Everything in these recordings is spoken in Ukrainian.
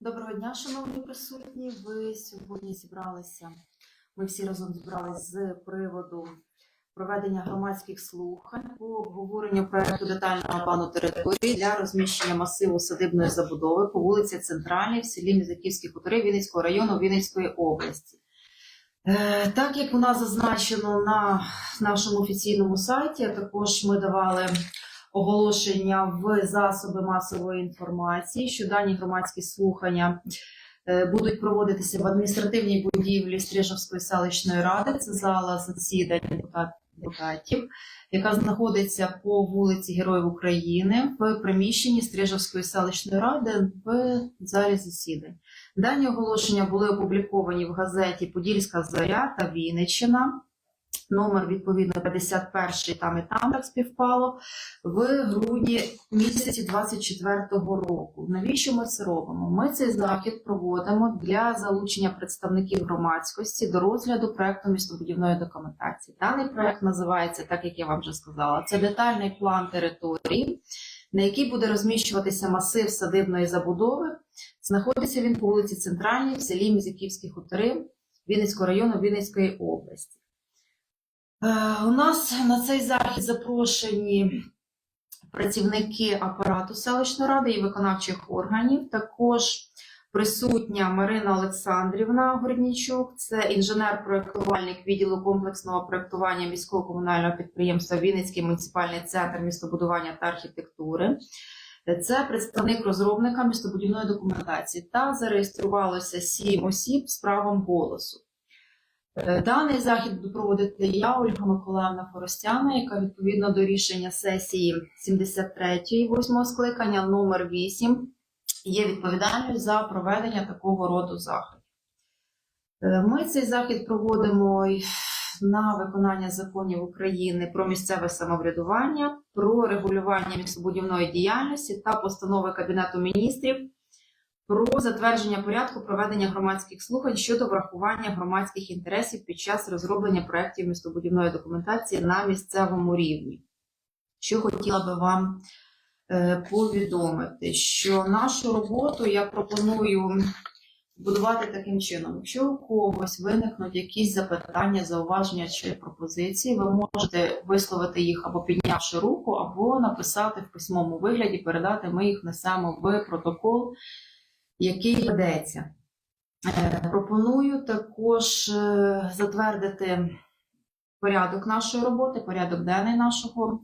Доброго дня, шановні присутні. Ви сьогодні зібралися. Ми всі разом зібралися з приводу проведення громадських слухань по обговоренню проекту детального плану території для розміщення масиву садибної забудови по вулиці Центральній в селі Мізаківські хутори Вінницького району Вінницької області. Е, Так як у нас зазначено на нашому офіційному сайті, також ми давали оголошення в засоби масової інформації, що дані громадські слухання е, будуть проводитися в адміністративній будівлі Стрижавської селищної ради. Це зала засідань депутатів, яка знаходиться по вулиці Героїв України в приміщенні Стрижавської селищної ради в залі засідань. Дані оголошення були опубліковані в газеті Подільська Заря та Вінниччина. Номер відповідно 51 там і там так співпало в грудні місяці 24-го року. Навіщо ми це робимо? Ми цей захід проводимо для залучення представників громадськості до розгляду проекту містобудівної документації. Даний проект називається, так як я вам вже сказала, це детальний план території, на який буде розміщуватися масив садибної забудови. Знаходиться він по вулиці Центральній в селі Мізяківські хутори Вінницького району Вінницької області. Е, У нас на цей захід запрошені працівники апарату селищної ради і виконавчих органів. Також присутня Марина Олександрівна Горнічук, це інженер-проєктувальник відділу комплексного проєктування міського комунального підприємства Вінницький муніципальний центр містобудування та архітектури. Це представник розробника містобудівної документації та зареєструвалося сім осіб з правом голосу. Е, Даний захід буду проводити я, Ольга Миколаївна Форостяна, яка відповідно до рішення сесії 73-ї, 8 скликання, номер 8, є відповідальною за проведення такого роду заходів. Е, Ми цей захід проводимо на виконання законів України про місцеве самоврядування, про регулювання містобудівної діяльності та постанови Кабінету міністрів про затвердження порядку проведення громадських слухань щодо врахування громадських інтересів під час розроблення проєктів містобудівної документації на місцевому рівні. Що хотіла би вам е, повідомити, що нашу роботу я пропоную будувати таким чином. Якщо у когось виникнуть якісь запитання, зауваження чи пропозиції, ви можете висловити їх або піднявши руку, або написати в письмовому вигляді, передати. Ми їх несемо в протокол який ведеться. Е, Пропоную також е, затвердити порядок нашої роботи, порядок денний нашого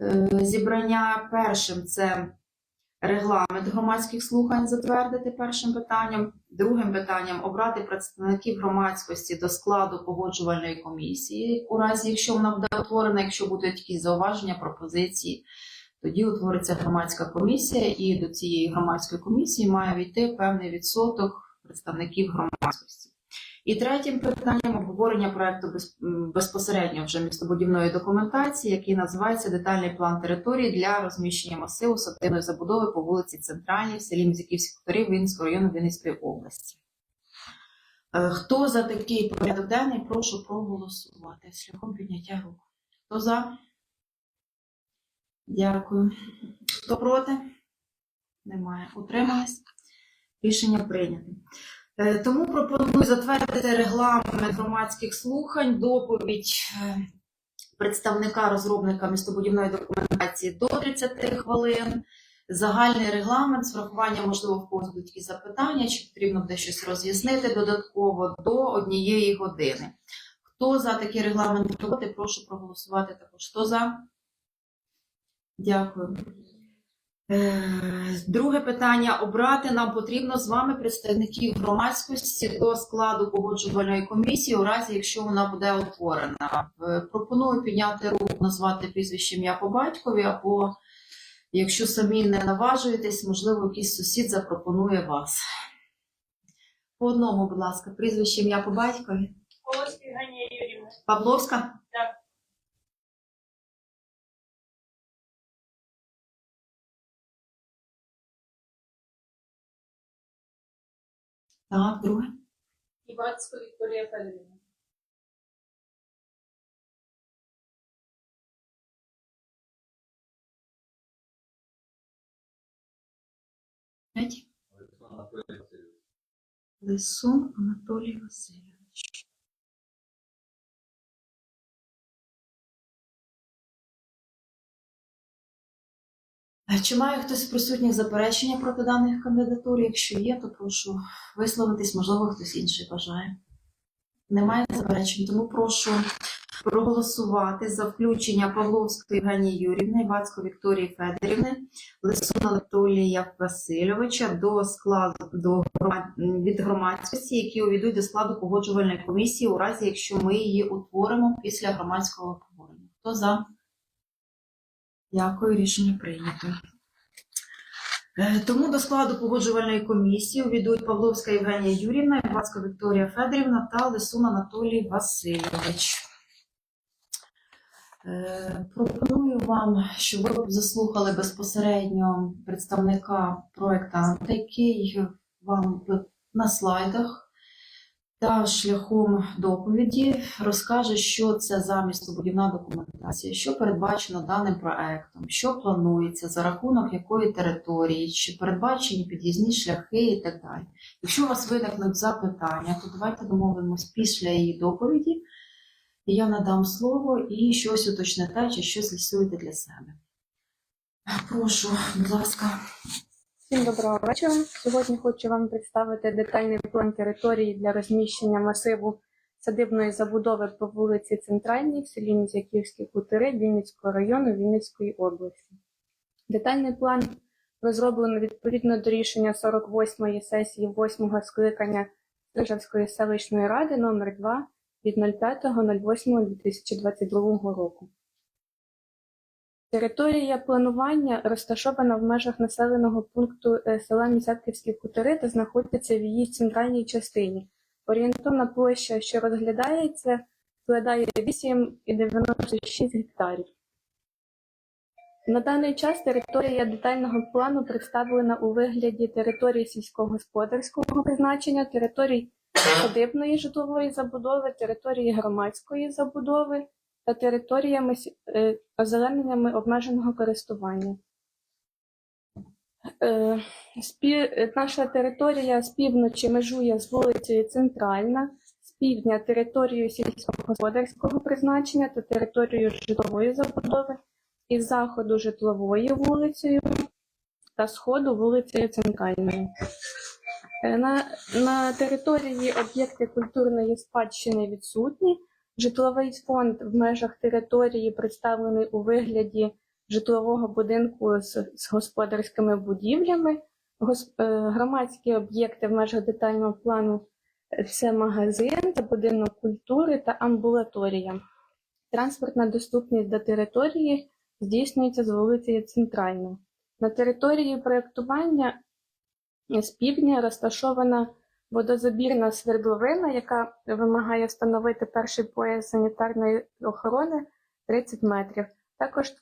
е, зібрання. Першим це регламент громадських слухань затвердити першим питанням. Другим питанням обрати представників громадськості до складу погоджувальної комісії, у разі якщо вона буде утворена, якщо будуть якісь зауваження, пропозиції. Тоді утвориться громадська комісія, і до цієї громадської комісії має війти певний відсоток представників громадськості. І третім питанням обговорення проекту безпосередньо вже містобудівної документації, який називається детальний план території для розміщення масиву садибної забудови по вулиці Центральній в селі Мізяківські хуторів Вінницького району Вінницької області. Е, Хто за такий порядок денний, прошу проголосувати шляхом підняття рук. Хто за? Дякую. Хто проти? Немає. Утримались? Рішення прийнято. Е, Тому пропоную затвердити регламент громадських слухань, доповідь е, представника розробника містобудівної документації до 30 хвилин. Загальний регламент з врахуванням, можливо, в когось будуть якісь запитання, чи потрібно буде щось роз'яснити додатково до однієї години. Хто за такий регламент роботи, прошу проголосувати також. Хто за? Дякую. Е, Друге питання. Обрати нам потрібно з вами представників громадськості до складу погоджувальної комісії, у разі якщо вона буде утворена. Е, Пропоную підняти руку, назвати прізвище ім'я по батькові, або якщо самі не наважуєтесь, можливо, якийсь сусід запропонує вас. По одному, будь ласка, прізвище ім'я по батькові. Павловська? Так. Друге. І батько Вікторія Федорівна. Третє. Лисун Анатолій Васильович. Чи має хтось з присутніх заперечення проти даних кандидатур? Якщо є, то прошу висловитись, можливо, хтось інший бажає. Немає заперечень, тому прошу проголосувати за включення Павловської Євгенії Юрівни, Івацької Вікторії Федорівни, Лисуна Анатолія Васильовича до складу до від громадськості, які увійдуть до складу погоджувальної комісії, у разі якщо ми її утворимо після громадського обговорення. Хто за? Дякую, рішення прийнято. Е, Тому до складу погоджувальної комісії увійдуть Павловська Євгенія Юрівна, Івацька Вікторія Федорівна та Лисун Анатолій Васильович. Е, Пропоную вам, щоб ви заслухали безпосередньо представника проєктанта, який вам на слайдах та шляхом доповіді розкаже, що це за містобудівна документація, що передбачено даним проектом, що планується, за рахунок якої території, чи передбачені під'їзні шляхи і так далі. Якщо у вас виникнуть запитання, то давайте домовимось після її доповіді. Я надам слово і щось уточните, чи щось лісуєте для себе. Прошу, будь ласка. Всім доброго вечора. Сьогодні хочу вам представити детальний план території для розміщення масиву садибної забудови по вулиці Центральній в селі Мізяківські хутори Вінницького району Вінницької області. Детальний план розроблено відповідно до рішення 48-ї сесії 8-го скликання Стрижавської селищної ради номер 2 від 05.08.2022 року. Територія планування розташована в межах населеного пункту е, села Місятківські хутори та знаходиться в її центральній частині. Орієнтовна площа, що розглядається, складає 8,96 гектарів. На даний час територія детального плану представлена у вигляді території сільськогосподарського призначення, територій садибної житлової забудови, території громадської забудови та територіями сі- е, озелененнями обмеженого користування. Е, е, Наша територія з півночі межує з вулицею Центральна, з півдня територією сільськогосподарського призначення та територією житлової забудови, із заходу житловою вулицею та сходу вулицею Центральною. На, на території об'єкти культурної спадщини відсутні. Житловий фонд в межах території представлений у вигляді житлового будинку з, з господарськими будівлями. Гос, е, громадські об'єкти в межах детального плану е, це магазин, це будинок культури та амбулаторія. Транспортна доступність до території здійснюється з вулиці Центральна. На території проєктування з півдня розташована водозабірна свердловина, яка вимагає встановити перший пояс санітарної охорони 30 метрів. Також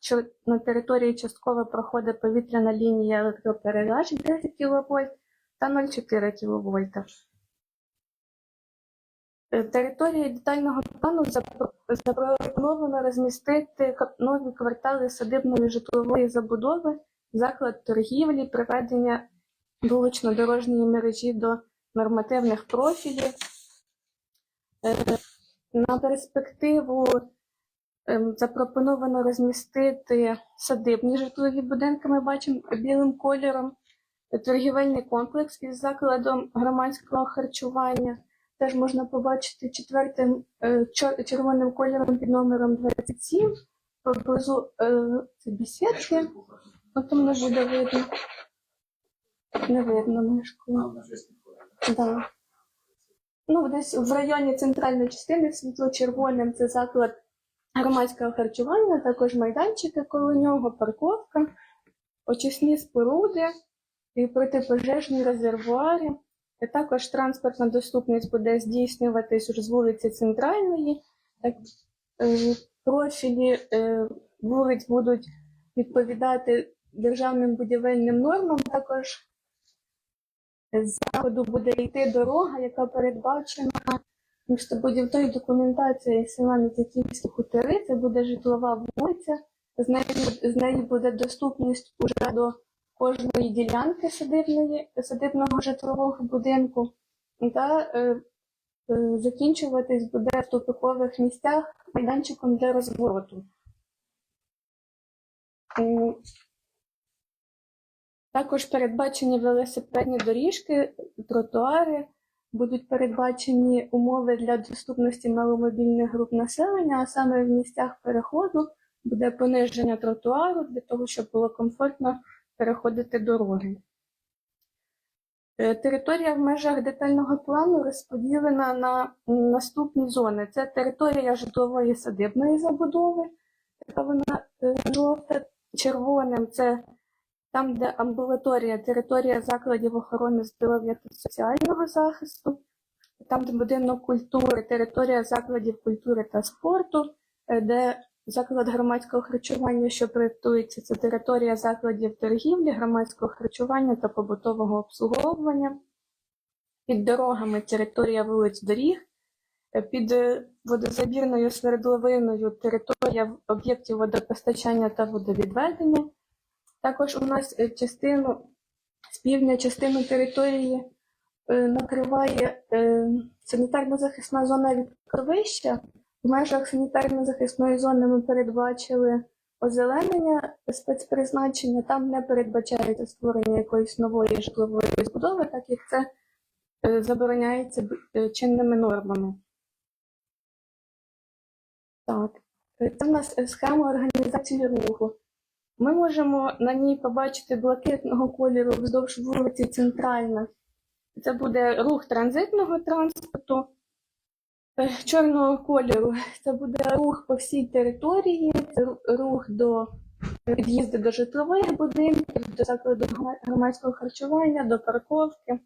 на території частково проходить повітряна лінія електропередач 10 кВт та 0,4 кВт. Території детального плану запропоновано розмістити нові квартали садибної житлової забудови, заклад торгівлі, приведення вулично-дорожньої мережі до нормативних профілів. Е, На перспективу ем, запропоновано розмістити садибні житлові будинки, ми бачимо білим кольором, торгівельний комплекс із закладом громадського харчування. Теж можна побачити четвертим е, червоним кольором під номером 27, поблизу це бесідки, потім не буде видно. Не видно мишку. Да. Ну, десь в районі центральної частини світло-червоним це заклад громадського харчування, також майданчики коло нього, парковка, очисні споруди і протипожежні резервуари. І також транспортна доступність буде здійснюватись з вулиці Центральної. Так, е, профілі е, вулиць будуть відповідати державним будівельним нормам. Також з заходу буде йти дорога, яка передбачена містобудівною документацією села Міцятівські хутори. Це буде житлова вулиця. З неї, з неї буде доступність уже до кожної ділянки садибної, садибного житлового будинку. та е, е, закінчуватись буде в тупикових місцях майданчиком для розвороту. Також передбачені велосипедні доріжки, тротуари, будуть передбачені умови для доступності маломобільних груп населення, а саме в місцях переходу буде пониження тротуару для того, щоб було комфортно переходити дороги. Е, Територія в межах детального плану розподілена на наступні зони. Це територія житлової садибної забудови, така вона е, жовта, червоним це там, де амбулаторія, територія закладів охорони здоров'я та соціального захисту, там, де будинок культури, територія закладів культури та спорту, е, де заклад громадського харчування, що проєктується, це територія закладів торгівлі, громадського харчування та побутового обслуговування. Під дорогами територія вулиць доріг, е, під е, водозабірною свердловиною територія об'єктів водопостачання та водовідведення. Також у нас е, частину з півдня частину території е, накриває е, санітарно-захисна зона відкровища. В межах санітарно-захисної зони ми передбачили озеленення спецпризначення. Там не передбачається створення якоїсь нової житлової збудови, так як це забороняється чинними нормами. Так, це в нас схема організації руху. Ми можемо на ній побачити блакитного кольору вздовж вулиці Центральна. Це буде рух транзитного транспорту. Е, Чорного кольору це буде рух по всій території, це рух до під'їзду до житлових будинків, до закладу громадського харчування, до парковки.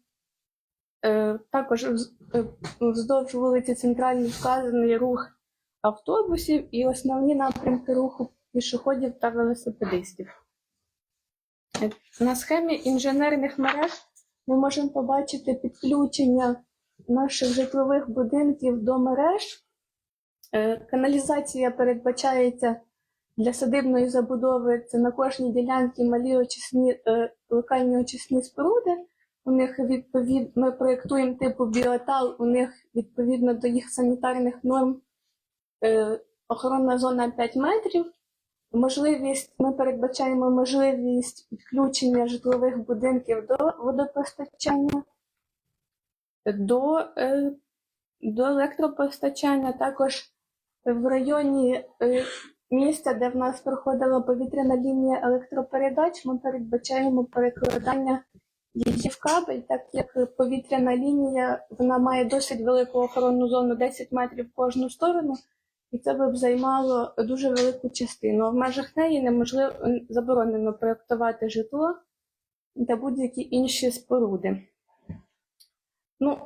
Е, Також е, вздовж вулиці Центральній вказаний рух автобусів і основні напрямки руху пішоходів та велосипедистів. Е, На схемі інженерних мереж ми можемо побачити підключення наших житлових будинків до мереж. Е, Каналізація передбачається для садибної забудови. Це на кожній ділянці малі очисні, е, локальні очисні споруди. У них відповід... ми проєктуємо типу біотал, у них відповідно до їх санітарних норм охоронна зона 5 метрів. Можливість, ми передбачаємо можливість підключення житлових будинків до водопостачання, до, е, до електропостачання. Також в районі е, місця, де в нас проходила повітряна лінія електропередач, ми передбачаємо перекладання її в кабель, так як повітряна лінія вона має досить велику охоронну зону 10 метрів в кожну сторону. І це б займало дуже велику частину. В межах неї неможливо заборонено проєктувати житло та будь-які інші споруди. Ну,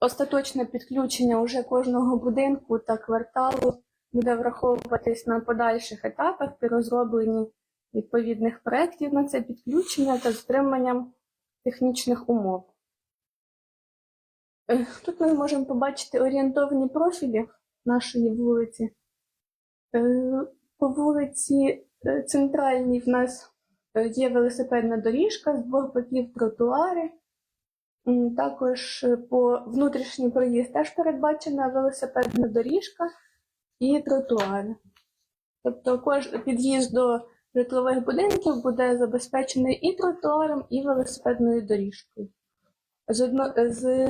остаточне підключення уже кожного будинку та кварталу буде враховуватись на подальших етапах при розробленні відповідних проєктів на це підключення та з дотриманням технічних умов. Е, Тут ми можемо побачити орієнтовні профілі нашої вулиці. Е, По вулиці е, Центральній в нас е, є велосипедна доріжка з двох боків тротуари. Також по внутрішній проїзд теж передбачена велосипедна доріжка і тротуари. Тобто кож... під'їзд до житлових будинків буде забезпечений і тротуаром, і велосипедною доріжкою. З, одно... з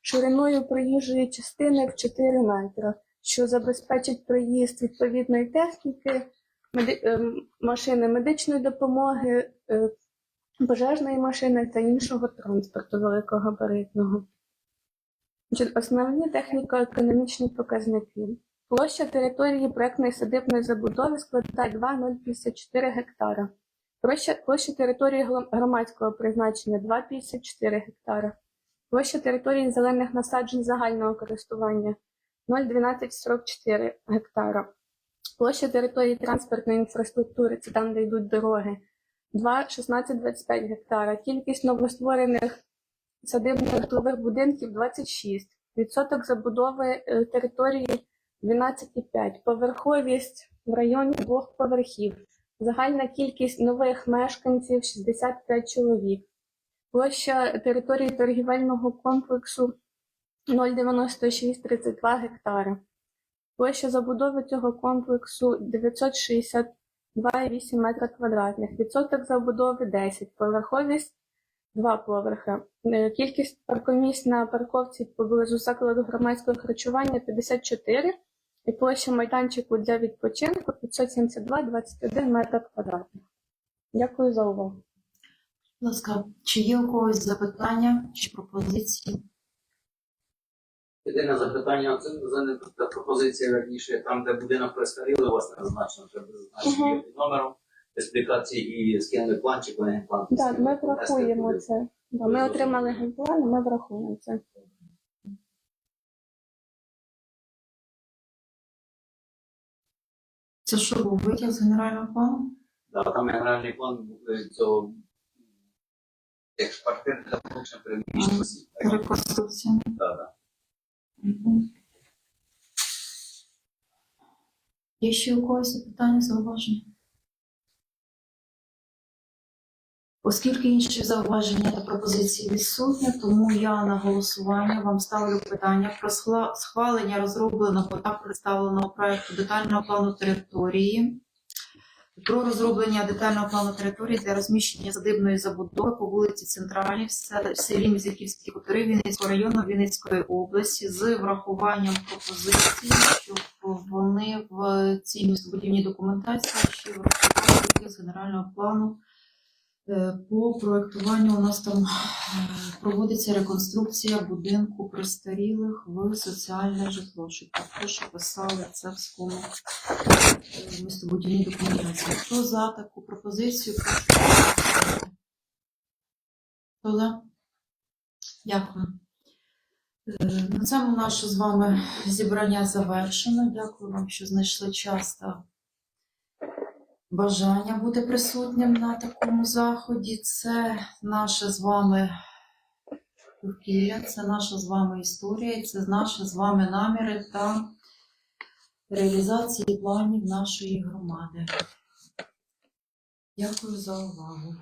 шириною проїжджої частини в 4 метри, що забезпечить проїзд відповідної техніки, меди... ем, машини медичної допомоги, е, пожежної машини та іншого транспорту великогабаритного. Основні техніко-економічні показники. Площа території проектної садибної забудови складає 2,054 гектара. Площа, площа території громадського призначення 2,54 гектара. Площа території зелених насаджень загального користування 0,1244 гектара. Площа території транспортної інфраструктури, це там, де йдуть дороги, 2,1625 гектара. Кількість новостворених садибних житлових будинків 26. Відсоток забудови е, території 12,5. Поверховість в районі двох поверхів. Загальна кількість нових мешканців 65 чоловік. Площа території торгівельного комплексу 09632 гектари. Площа забудови цього комплексу 962,8 метра квадратних. Відсоток забудови 10, поверховість 2 поверхи. Е, Кількість паркомісць на парковці поблизу закладу громадського харчування 54 і площа майданчику для відпочинку 572,21 метра квадратних. Дякую за увагу. Будь ласка, чи є у когось запитання чи пропозиції? Єдине запитання, це за не та пропозиція верніше, там, де будинок престаріли, у вас не зазначено, треба зазначити Мгм. під номером специфікації і скинули планчик, вони план. Так, ми врахуємо це. Да, Ми отримали генплан, ми врахуємо це. Це що був витяг з генерального плану? Да, там генеральний план е, цього як квартир для получення переміщення осіб. Реконструкція. да, да. Мгм. Є ще у когось запитання, зауваження? Оскільки інші зауваження та пропозиції відсутні, тому я на голосування вам ставлю питання про схвалення розробленого та представленого проекту детального плану території. Про розроблення детального плану території для розміщення садибної забудови по вулиці Центральній в селі Мізяківські хутори Вінницького району Вінницької області з врахуванням пропозицій, щоб вони в цій містобудівній документації ще врахували з генерального плану. Е, По проектуванню у нас там е, проводиться реконструкція будинку престарілих в соціальне житло, щоб також описали це в своєму е, містобудівній документації. Хто за таку пропозицію. Хто за? Дякую. На цьому наше з вами зібрання завершено. Дякую вам, що знайшли час та бажання бути присутнім на такому заході. Це наше з вами довкілля, це наша з вами історія, це наші з вами наміри та реалізації планів нашої громади. Дякую за увагу.